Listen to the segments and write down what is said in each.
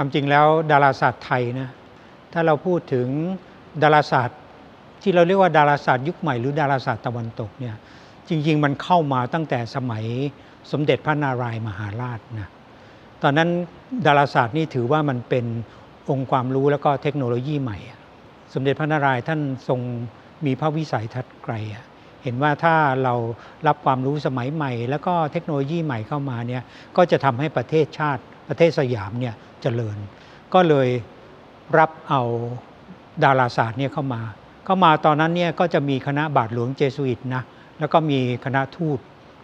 ความจริงแล้วดาราศาสตร์ไทยนะถ้าเราพูดถึงดาราศาสตร์ที่เราเรียกว่าดาราศาสตร์ยุคใหม่หรือดาราศาสตร์ตะวันตกเนี่ยจริง ๆ มันเข้ามาตั้งแต่สมัยสมเด็จพระนารายมหาราชนะตอนนั้นดาราศาสตร์นี่ถือว่ามันเป็นองค์ความรู้แล้วก็เทคโนโลยีใหม่ สมเด็จพระนารายณ์ท่านทรงมีพระวิสัยทัศน์ไกล เห็นว่าถ้าเรารับความรู้สมัยใหม่ แล้วก็เทคโนโลยีใหม่เข้ามาเนี่ยก็จะทำให้ประเทศชาติ ประเทศสยามเนี่ยเจริญ ก็เลยรับเอาดาราศาสตร์เนี่ยเข้ามา เข้ามาตอนนั้นเนี่ยก็จะมีคณะบาทหลวงเจสุอิตนะแล้วก็มีคณะทูต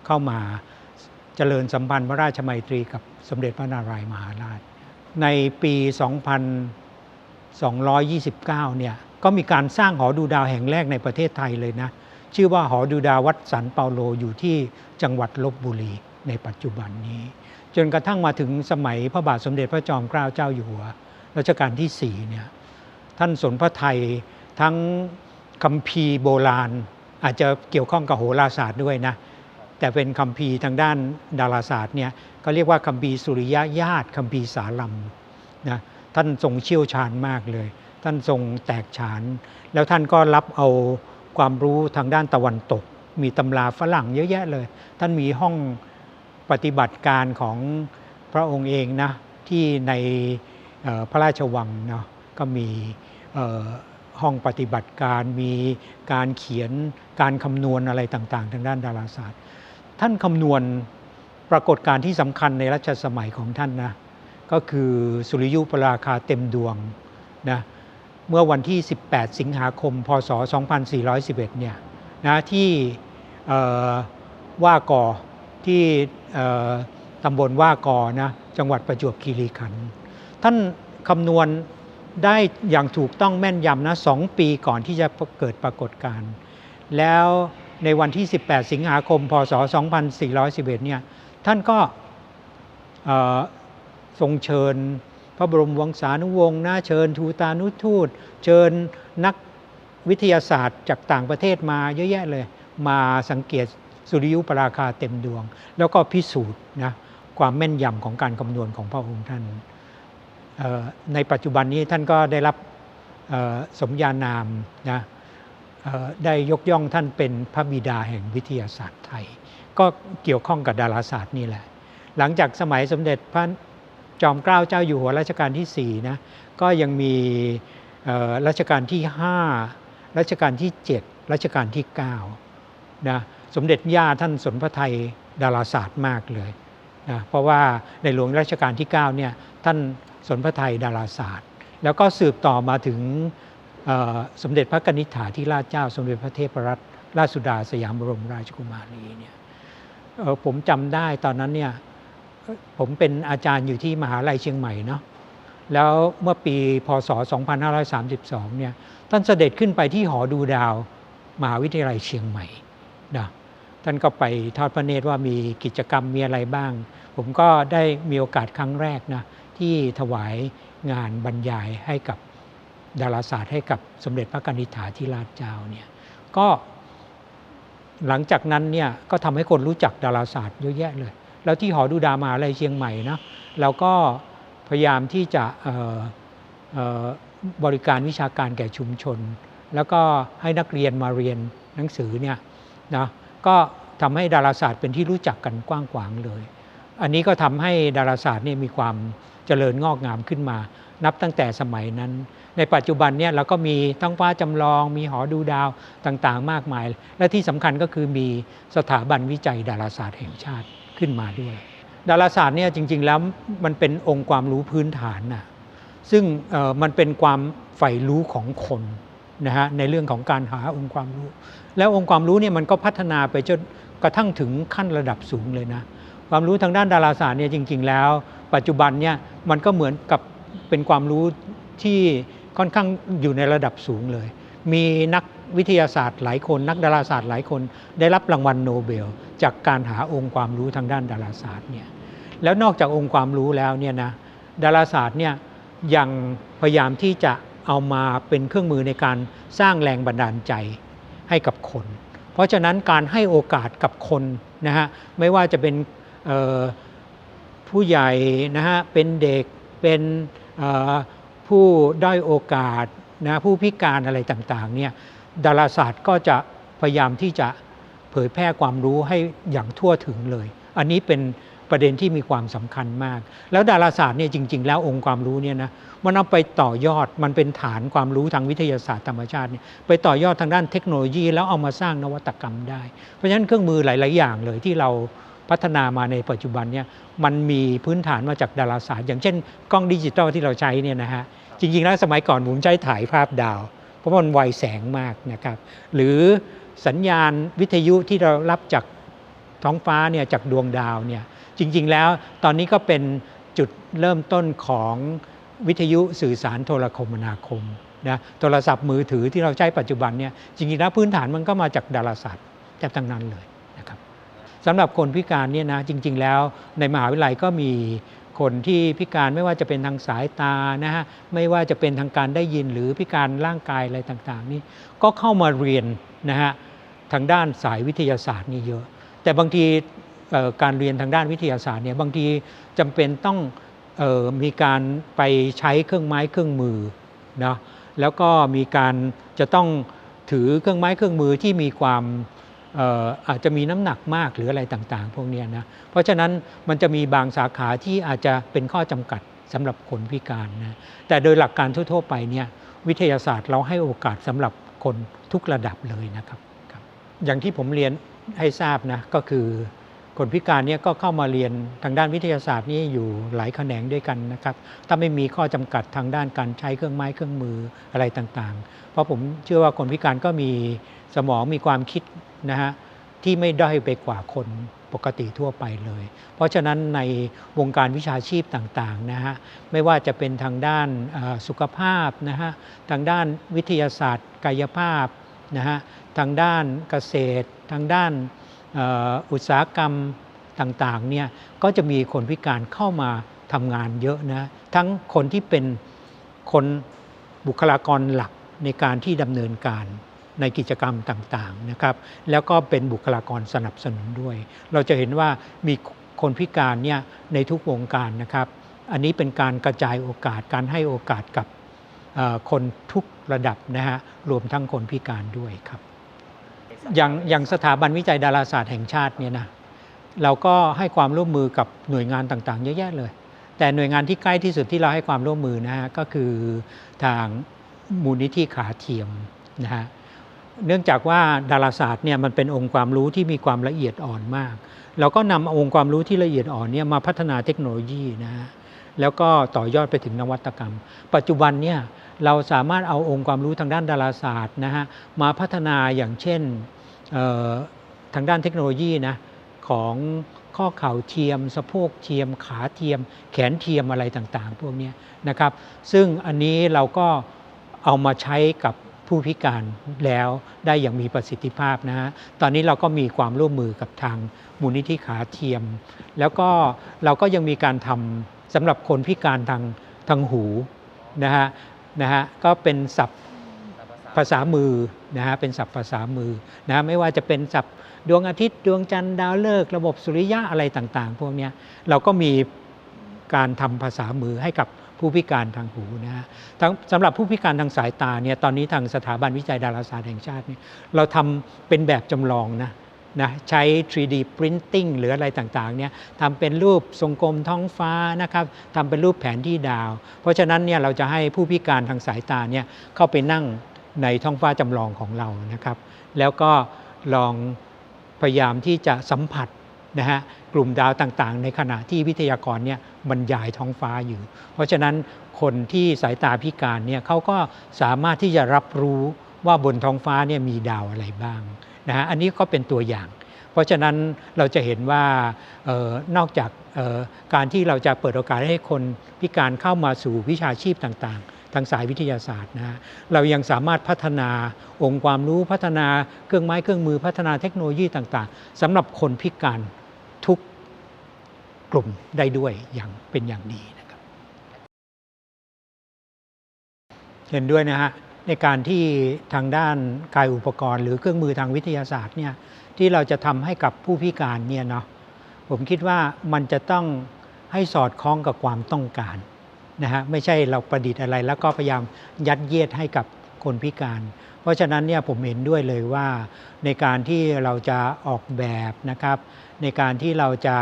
เข้ามาเจริญสัมพันธ์พระราชมัยตรีกับสมเด็จพระนารายมหาราช ในปี 2229 เนี่ยก็มีการสร้างหอดูดาวแห่งแรกในประเทศไทยเลยนะ ชื่อว่าหอดูดาววัดสันเปาโลอยู่ที่จังหวัดลบบุรี ในปัจจุบันนี้ จนกระทั่งมาถึงสมัยพระบาทสมเด็จพระจอมเกล้าเจ้าอยู่หัวรัชกาลที่4เนี่ยท่านสนพระไทยทั้งคัมภีโบราณ อาจจะเกี่ยวข้องกับโหราศาสตร์ด้วยนะ แต่เป็นคัมภีทางด้านดาราศาสตร์เนี่ยก็เรียกว่าคัมภีสุริยะญาติคัมภีสาลัมนะท่านทรงเชี่ยวชาญมากเลย ท่านทรงแตกฉาน แล้วท่านก็รับเอาความรู้ทางด้านตะวันตก มีตำราฝรั่งเยอะแยะเลย ท่านมีห้อง ปฏิบัติการของพระองค์เองนะที่ในพระราชวังเนาะก็มีห้องปฏิบัติการมีการเขียนการคำนวณอะไรต่างๆ ทางด้านดาราศาสตร์ ท่านคำนวณปรากฏการณ์ที่สำคัญในรัชสมัยของท่านนะก็คือสุริยุปราคาเต็มดวงนะเมื่อวันที่ 18 สิงหาคม พศ 2411 เนี่ยนะที่เอ่อว่ากอที่เอ่อ ตำบลว่ากอนะจังหวัดประจวบคีรีขันธ์ท่านคำนวณได้อย่างถูกต้องแม่นยำนะสองปีก่อนที่จะเกิดปรากฏการณ์แล้วในวันที่ 18 สิงหาคม พศ 2411 เนี่ย ท่านก็เอ่อทรงเชิญพระบรมวงศานุวงศ์นะเชิญทูตานุทูต เชิญนักวิทยาศาสตร์จากต่างประเทศมาเยอะแยะเลย มาสังเกต สุริยุปราคาเต็มดวง แล้วก็พิสูจน์นะความแม่นยำของการคำนวณของพระองค์ท่าน ในปัจจุบันนี้ท่านก็ได้รับสมญานามนะได้ยกย่องท่านเป็นพระบิดาแห่งวิทยาศาสตร์ไทย ก็เกี่ยวข้องกับดาราศาสตร์นี่แหละ หลังจากสมัยสมเด็จพระจอมเกล้าเจ้าอยู่หัวรัชกาลที่4นะก็ยังมีรัชกาลที่ 5 รัชกาลที่ 7 รัชกาลที่9นะ สมเด็จย่าท่านสนพระไทยดาราศาสตร์มากเลยนะเพราะว่าในหลวงรัชกาลที่9เนี่ยท่านสนพระไทยดาราศาสตร์ แล้วก็สืบต่อมาถึงสมเด็จพระกนิษฐาธิราชเจ้า สมเด็จพระเทพรัตนราชสุดาสยามบรมราชกุมารีเนี่ยผมจำได้ตอนนั้นเนี่ยผมเป็นอาจารย์อยู่ที่มหาลัยเชียงใหม่เนาะแล้วเมื่อปีพศ 2532 เนี่ยท่านเสด็จขึ้นไปที่หอดูดาว มหาวิทยาลัยเชียงใหม่นะ ท่านก็ไปทอดพระเนตรว่ามีกิจกรรมมีอะไรบ้าง ผมก็ได้มีโอกาสครั้งแรกนะที่ถวายงานบรรยายให้กับดาราศาสตร์ให้กับสมเด็จพระกนิษฐาธิราชเจ้าเนี่ยก็หลังจากนั้นเนี่ยก็ทำให้คนรู้จักดาราศาสตร์เยอะแยะเลย แล้วที่หอดูดามหาลัยเชียงใหม่นะเราก็พยายามที่จะบริการวิชาการแก่ชุมชน แล้วก็ให้นักเรียนมาเรียนหนังสือเนี่ยนะ ก็ทำให้ดาราศาสตร์เป็นที่รู้จักกันกว้างขวางเลย อันนี้ก็ทำให้ดาราศาสตร์นี่มีความเจริญงอกงามขึ้นมา นับตั้งแต่สมัยนั้น ในปัจจุบันเนี่ยเราก็มีทั้งฟ้าจำลอง มีหอดูดาวต่างๆ มากมาย และที่สำคัญก็คือมีสถาบันวิจัยดาราศาสตร์แห่งชาติขึ้นมาด้วย ดาราศาสตร์เนี่ยจริง ๆ แล้วมันเป็นองค์ความรู้พื้นฐานนะซึ่งมันเป็นความใฝ่รู้ของคน นะฮะในเรื่องของการหาองค์ความรู้ แล้วองค์ความรู้เนี่ยมันก็พัฒนาไปจนกระทั่งถึงขั้นระดับสูงเลยนะความรู้ทางด้านดาราศาสตร์เนี่ยจริง ๆ แล้ว ปัจจุบันเนี่ยมันก็เหมือนกับเป็นความรู้ที่ค่อนข้างอยู่ในระดับสูงเลย มีนักวิทยาศาสตร์หลายคน นักดาราศาสตร์หลายคน ได้รับรางวัลโนเบล จากการหาองค์ความรู้ทางด้านดาราศาสตร์เนี่ยแล้วนอกจากองค์ความรู้แล้วเนี่ยนะดาราศาสตร์เนี่ยยังพยายามที่จะ เอามาเป็นเครื่องมือในการสร้างแรงบันดาลใจให้กับคน เพราะฉะนั้นการให้โอกาสกับคนนะฮะไม่ว่าจะเป็นผู้ใหญ่นะฮะเป็นเด็กเป็นผู้ด้อยโอกาสนะผู้พิการอะไรต่างๆเนี่ยดาราศาสตร์ก็จะพยายามที่จะเผยแพร่ความรู้ให้อย่างทั่วถึงเลย อันนี้เป็น ประเด็นที่มีความสำคัญมาก แล้วดาราศาสตร์เนี่ยจริง ๆ แล้วองค์ความรู้เนี่ยนะมันเอาไปต่อยอดมันเป็นฐานความรู้ทางวิทยาศาสตร์ธรรมชาติเนี่ยไปต่อยอดทางด้านเทคโนโลยี แล้วเอามาสร้างนวัตกรรมได้ เพราะฉะนั้นเครื่องมือหลาย ๆ อย่างเลยที่เราพัฒนามาในปัจจุบันเนี่ยมันมีพื้นฐานมาจากดาราศาสตร์ อย่างเช่น กล้องดิจิตอลที่เราใช้เนี่ยนะฮะจริง ๆ แล้วสมัยก่อนผมใช้ถ่ายภาพดาว เพราะมันไวแสงมากนะครับหรือสัญญาณวิทยุที่เรารับจากท้องฟ้าเนี่ยจากดวงดาวเนี่ย จริง ๆ แล้วตอนนี้ก็เป็นจุดเริ่มต้นของวิทยุสื่อสารโทรคมนาคมนะโทรศัพท์มือถือที่เราใช้ปัจจุบันเนี่ยจริงๆแล้วพื้นฐานมันก็มาจากดาราศาสตร์แทบทั้งนั้นเลยนะครับสำหรับคนพิการเนี่ยนะจริง ๆ แล้วในมหาวิทยาลัยก็มีคนที่พิการไม่ว่าจะเป็นทางสายตานะฮะไม่ว่าจะเป็นทางการได้ยินหรือพิการร่างกายอะไรต่างๆ นี่ก็เข้ามาเรียนนะฮะทางด้านสายวิทยาศาสตร์นี่เยอะ แต่บางที การเรียนทางด้านวิทยาศาสตร์เนี่ยบางทีจำเป็นต้องออมีการไปใช้เครื่องไม้เครื่องมือนะแล้วก็มีการจะต้องถือเครื่องไม้เครื่องมือที่มีความอาจจะมีน้ำหนักมากหรืออะไรต่างๆ พวกนี้นะเพราะฉะนั้นมันจะมีบางสาขาที่อาจจะเป็นข้อจำกัดสำหรับคนพิการนะแต่โดยหลักการทั่วๆไปเนี่ยวิทยาศาสตร์เราให้โอกาสสำหรับคนทุกระดับเลยนะครับ อย่างที่ผมเรียนให้ทราบนะก็คือ คนพิการเนี่ยก็เข้ามาเรียนทางด้านวิทยาศาสตร์นี่อยู่หลายแขนงด้วยกันนะครับถ้าไม่มีข้อจำกัดทางด้านการใช้เครื่องไม้เครื่องมืออะไรต่างๆ เพราะผมเชื่อว่าคนพิการก็มีสมองมีความคิดนะฮะที่ไม่ด้อยไปกว่าคนปกติทั่วไปเลย เพราะฉะนั้นในวงการวิชาชีพต่างๆนะฮะไม่ว่าจะเป็นทางด้านสุขภาพนะฮะทางด้านวิทยาศาสตร์ กายภาพนะฮะทางด้านเกษตร ทางด้าน อุตสาหกรรมต่างๆเนี่ยก็จะมีคนพิการเข้ามาทำงานเยอะนะทั้งคนที่เป็นคนบุคลากรหลักในการที่ดำเนินการในกิจกรรมต่างๆนะครับ แล้วก็เป็นบุคลากรสนับสนุนด้วย เราจะเห็นว่ามีคนพิการเนี่ยในทุกวงการนะครับ อันนี้เป็นการกระจายโอกาสการให้โอกาสกับคนทุกระดับนะฮะรวมทั้งคนพิการด้วยครับ อย่างอย่างสถาบันวิจัยดาราศาสตร์แห่งชาติเนี่ยนะเราก็ให้ความร่วมมือกับหน่วยงานต่างๆ เยอะแยะเลย แต่หน่วยงานที่ใกล้ที่สุดที่เราให้ความร่วมมือนะฮะก็คือทางมูลนิธิขาเทียมนะฮะเนื่องจากว่าดาราศาสตร์เนี่ยมันเป็นองค์ความรู้ที่มีความละเอียดอ่อนมาก เราก็นำองค์ความรู้ที่ละเอียดอ่อนเนี่ยมาพัฒนาเทคโนโลยีนะฮะแล้วก็ต่อยอดไปถึงนวัตกรรม ปัจจุบันเนี่ย เราสามารถเอาองค์ความรู้ทางด้านดาราศาสตร์นะฮะมาพัฒนาอย่างเช่นทางด้านเทคโนโลยีนะของข้อเข่าเทียม สะโพกเทียม ขาเทียม แขนเทียมอะไรต่างๆ พวกนี้นะครับ ซึ่งอันนี้เราก็เอามาใช้กับผู้พิการแล้วได้อย่างมีประสิทธิภาพนะฮะ ตอนนี้เราก็มีความร่วมมือกับทางมูลนิธิขาเทียม แล้วก็เราก็ยังมีการทำสำหรับคนพิการทางทางหูนะฮะ นะฮะก็เป็นศัพท์ภาษามือนะฮะเป็นศัพท์ภาษามือนะไม่ว่าจะเป็นศัพท์ดวงอาทิตย์ดวงจันทร์ดาวฤกษ์ระบบสุริยะอะไรต่าง ๆ พวกนี้เราก็มีการทำภาษามือให้กับผู้พิการทางหูนะฮะทั้งสำหรับผู้พิการทางสายตาเนี่ยตอนนี้ทางสถาบันวิจัยดาราศาสตร์แห่งชาติเนี่ยเราทำเป็นแบบจำลองนะ นะใช้ 3D Printing หรืออะไรต่างๆเนี่ยทำเป็นรูปทรงกลมท้องฟ้านะครับทำเป็นรูปแผนที่ดาว เพราะฉะนั้นเนี่ยเราจะให้ผู้พิการทางสายตาเนี่ยเข้าไปนั่งในท้องฟ้าจำลองของเรานะครับ แล้วก็ลองพยายามที่จะสัมผัสนะฮะกลุ่มดาวต่างๆ ในขณะที่วิทยากรเนี่ยบรรยายท้องฟ้าอยู่ เพราะฉะนั้นคนที่สายตาพิการเนี่ยเขาก็สามารถที่จะรับรู้ว่าบนท้องฟ้าเนี่ยมีดาวอะไรบ้าง นะฮะอันนี้ก็เป็นตัวอย่าง เพราะฉะนั้นเราจะเห็นว่าออนอกจากออการที่เราจะเปิดโอกาสให้คนพิการเข้ามาสู่วิชาชีพต่างๆ ทางสายวิทยาศาสตร์นะฮะเรายังสามารถพัฒนาองค์ความรู้พัฒนาเครื่องไม้เครื่องมือพัฒนาเทคโนโลยีต่างๆสำหรับคนพิการทุกกลุ่มได้ด้วยอย่างเป็นอย่างดีนะครับ เห็นด้วยนะฮะ ในการที่ทางด้านกายอุปกรณ์ หรือเครื่องมือทางวิทยาศาสตร์เนี่ยที่เราจะทำให้กับผู้พิการเนี่ยเนาะผมคิดว่ามันจะต้องให้สอดคล้องกับความต้องการนะฮะไม่ใช่เราประดิษฐ์อะไร แล้วก็พยายามยัดเยียดให้กับคนพิการ เพราะฉะนั้นเนี่ยผมเห็นด้วยเลยว่าในการที่เราจะออกแบบนะครับ ในการที่เราจะ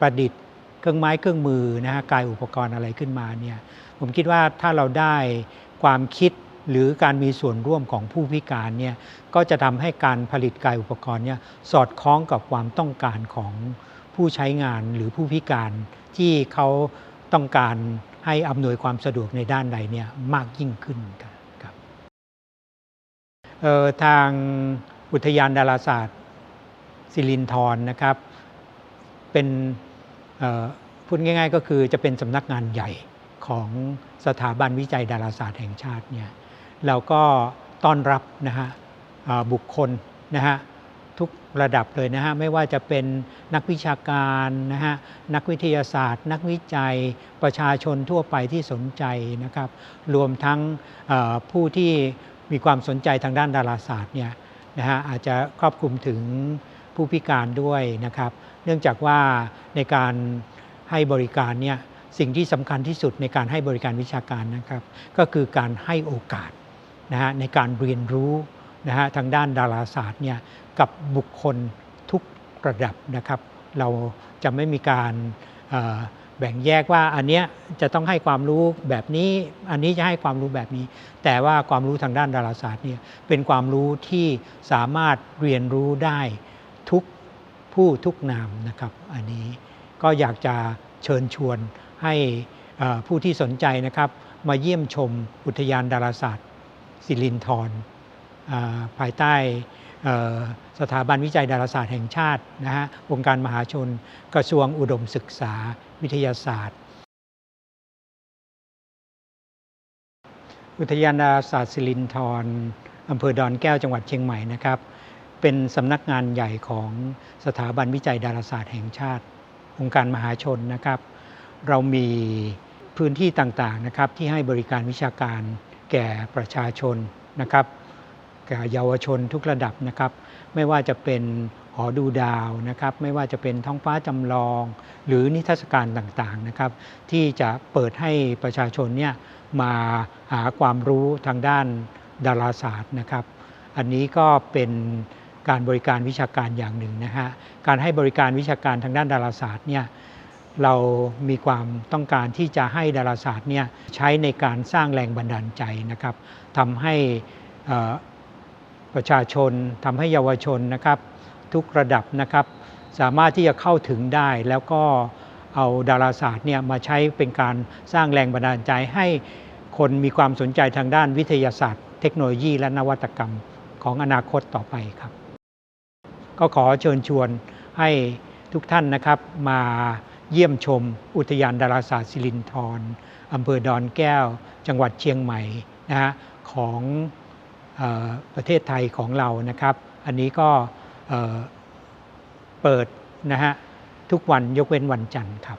ประดิษฐ์เครื่องไม้เครื่องมือนะฮะกายอุปกรณ์อะไรขึ้นมาเนี่ยผมคิดว่าถ้าเราได้ความคิด หรือการมีส่วนร่วมของผู้พิการเนี่ยก็จะทำให้การผลิตกายอุปกรณ์เนี่ยสอดคล้องกับความต้องการของผู้ใช้งานหรือผู้พิการที่เขาต้องการให้อำนวยความสะดวกในด้านใดเนี่ยมากยิ่งขึ้นครับทางอุทยานดาราศาสตร์สิรินธรนะครับ เป็นพูดง่าย ๆ ก็คือจะเป็นสำนักงานใหญ่ของสถาบันวิจัยดาราศาสตร์แห่งชาติเนี่ย เราก็ต้อนรับนะฮะบุคคลนะฮะทุกระดับเลยนะฮะไม่ว่าจะเป็นนักวิชาการนะฮะนักวิทยาศาสตร์ นักวิจัยประชาชนทั่วไปที่สนใจนะครับ รวมทั้งผู้ที่มีความสนใจทางด้านดาราศาสตร์เนี่ยนะฮะอาจจะครอบคลุมถึงผู้พิการด้วยนะครับ เนื่องจากว่าในการให้บริการเนี่ยสิ่งที่สำคัญที่สุดในการให้บริการวิชาการนะครับ ก็คือการให้โอกาส นะฮะในการเรียนรู้นะฮะทางด้านดาราศาสตร์เนี่ยกับบุคคลทุกระดับนะครับ เราจะไม่มีการแบ่งแยกว่าอันเนี้ยจะต้องให้ความรู้แบบนี้ อันนี้จะให้ความรู้แบบนี้ แต่ว่าความรู้ทางด้านดาราศาสตร์เนี่ยเป็นความรู้ที่สามารถเรียนรู้ได้ทุกผู้ทุกนามนะครับ อันนี้ก็อยากจะเชิญชวนให้ผู้ที่สนใจนะครับ มาเยี่ยมชมอุทยานดาราศาสตร์ สิรินธรอ่าภายใต้สถาบันวิจัยดาราศาสตร์แห่งชาตินะฮะองค์การมหาชน กระทรวงอุดมศึกษาวิทยาศาสตร์ อุทยานดาราศาสตร์สิรินธรอำเภอดอนแก้วจังหวัดเชียงใหม่นะครับ เป็นสำนักงานใหญ่ของสถาบันวิจัยดาราศาสตร์แห่งชาติ องค์การมหาชนนะครับ เรามีพื้นที่ต่างๆนะครับที่ให้บริการวิชาการ แก่ประชาชนนะครับแก่เยาวชนทุกระดับนะครับ ไม่ว่าจะเป็นหอดูดาวนะครับ ไม่ว่าจะเป็นท้องฟ้าจำลอง หรือนิทรรศการต่างๆนะครับ ที่จะเปิดให้ประชาชนเนี่ยมาหาความรู้ทางด้านดาราศาสตร์นะครับ อันนี้ก็เป็นการบริการวิชาการอย่างหนึ่งนะฮะการให้บริการวิชาการทางด้านดาราศาสตร์เนี่ย เรามีความต้องการที่จะให้ดาราศาสตร์เนี่ยใช้ในการสร้างแรงบันดาลใจนะครับทำให้ประชาชนทำให้เยาวชนนะครับ ทุกระดับนะครับ สามารถที่จะเข้าถึงได้แล้วก็เอาดาราศาสตร์เนี่ยมาใช้เป็นการสร้างแรงบันดาลใจให้คนมีความสนใจทางด้านวิทยาศาสตร์ เทคโนโลยี และนวัตกรรมของอนาคตต่อไปครับ ก็ขอเชิญชวนให้ทุกท่านนะครับมา เยี่ยมชม อุทยานดาราศาสตร์สิรินธรอำเภอดอนแก้ว จังหวัดเชียงใหม่นะฮะของออประเทศไทยของเรานะครับ อันนี้ก็เเปิดนะฮะทุกวันยกเว้นวันจันทร์ครับ